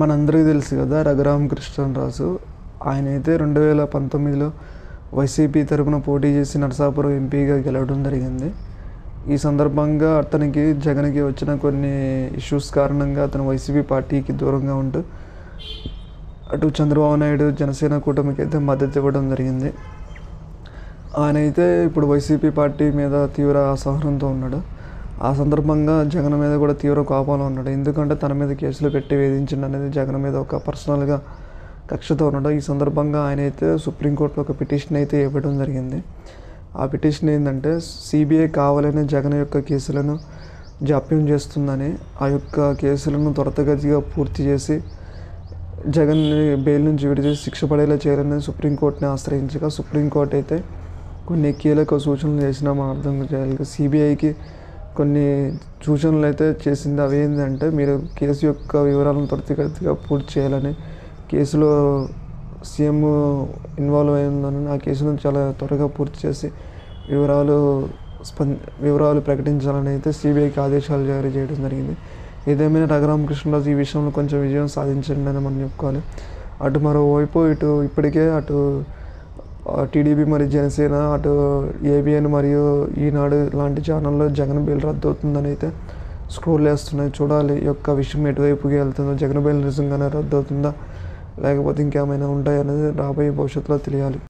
మనందరికీ తెలుసు కదా రఘురామకృష్ణరాజు ఆయన అయితే రెండు వేల పంతొమ్మిదిలో వైసీపీ తరపున పోటీ చేసి నరసాపురం ఎంపీగా గెలవడం జరిగింది. ఈ సందర్భంగా అతనికి జగన్కి వచ్చిన కొన్ని ఇష్యూస్ కారణంగా అతను వైసీపీ పార్టీకి దూరంగా ఉంటూ అటు చంద్రబాబు నాయుడు జనసేన కూటమికి అయితే మద్దతు ఇవ్వడం జరిగింది. ఆయన అయితే ఇప్పుడు వైసీపీ పార్టీ మీద తీవ్ర అసహనంతో ఉన్నాడు. ఆ సందర్భంగా జగన్ మీద కూడా తీవ్ర కోపంలో ఉన్నాడు. ఎందుకంటే తన మీద కేసులు పెట్టి వేధించండి అనేది జగన్ మీద ఒక పర్సనల్గా కక్షతో ఉన్నాడు. ఈ సందర్భంగా ఆయన అయితే సుప్రీంకోర్టులో ఒక పిటిషన్ అయితే ఇవ్వడం జరిగింది. ఆ పిటిషన్ ఏంటంటే సిబిఐ కావాలని జగన్ యొక్క కేసులను జాప్యం చేస్తుందని ఆ యొక్క కేసులను త్వరతగతిగా పూర్తి చేసి జగన్ని బెయిల్ నుంచి విడిచేసి శిక్ష పడేలా చేయాలని సుప్రీంకోర్టుని ఆశ్రయించగా సుప్రీంకోర్టు అయితే కొన్ని కీలక సూచనలు చేసినా మనం అర్థం చేయాలి సిబిఐకి కొన్ని సూచనలు అయితే చేసింది. అవి ఏంటంటే మీరు కేసు యొక్క వివరాలను త్వరితగతిగా పూర్తి చేయాలని కేసులో సీఎం ఇన్వాల్వ్ అయిందని ఆ కేసును చాలా త్వరగా పూర్తి చేసి వివరాలు స్పంద వివరాలు ప్రకటించాలని అయితే సిబిఐకి ఆదేశాలు జారీ చేయడం జరిగింది. ఏదేమైనా రఘురామకృష్ణరాజు ఈ విషయంలో కొంచెం విజయం సాధించండి అని మనం చెప్పుకోవాలి. అటు మరోవైపు ఇటు ఇప్పటికే అటు టీడీపీ మరియు జనసేన అటు ఏబిఎన్ మరియు ఈనాడు లాంటి ఛానల్లో జగన్ బెయిల్ రద్దు అవుతుందని అయితే స్క్రోల్ వేస్తున్నాయి చూడాలి యొక్క విషయం ఎటువైపుకి వెళ్తుందో. జగన్ బెయిల్ నిజంగానే రద్దు అవుతుందా? లేకపోతే ఇంకేమైనా ఉంటాయనేది రాబోయే భవిష్యత్తులో తెలియాలి.